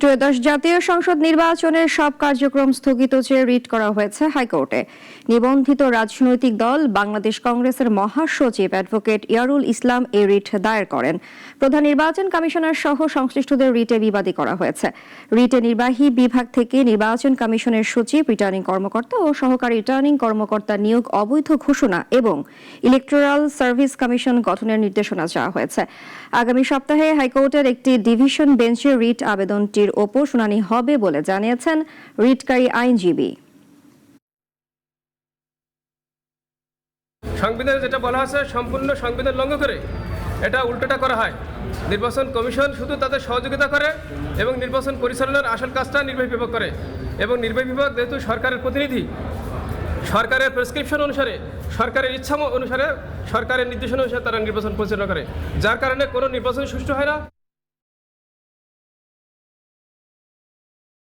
ত্রয়োদশ জাতীয় সংসদ নির্বাচনের সব কার্যক্রম স্থগিত চেয়ে রিট করা হয়েছে হাইকোর্টে। নিবন্ধিত রাজনৈতিক দল বাংলাদেশ কংগ্রেসের মহাসচিব অ্যাডভোকেট ইয়ারুল ইসলাম এই রিট দায়ের করেন। প্রধান নির্বাচন কমিশনার সহ সংশ্লিষ্টদের রিটে বিবাদী করা হয়েছে। রিটে নির্বাহী বিভাগ থেকে নির্বাচন কমিশনের সচিব, রিটার্নিং কর্মকর্তা ও সহকারী রিটার্নিং কর্মকর্তা নিয়োগ অবৈধ ঘোষণা এবং ইলেকটোরাল সার্ভিস কমিশন গঠনের নির্দেশনা চাওয়া হয়েছে। আগামী সপ্তাহে হাইকোর্টের একটি ডিভিশন বেঞ্চে রিট আবেদনটির ওপর শুনানি হবে বলে জানিয়েছেন রিটকারী আইনজীবী। সংবিধানে যেটা বলা আছে, সম্পূর্ণ সংবিধান লঙ্ঘ করে এটা উল্টোটা করা হয়। নির্বাচন কমিশন শুধু তাদের সহযোগিতা করে এবং নির্বাচন পরিচালনার আসল কাজটা নির্বাহী বিভাগ করে। এবং নির্বাহী বিভাগ যেহেতু সরকারের প্রতিনিধি, সরকারের প্রেসক্রিপশন অনুসারে, সরকারের ইচ্ছা অনুসারে, সরকারের নির্দেশনা অনুসারে তারা নির্বাচন পরিচালনা করে। যার কারণে কোনো নির্বাচন সুষ্ঠু হয় না।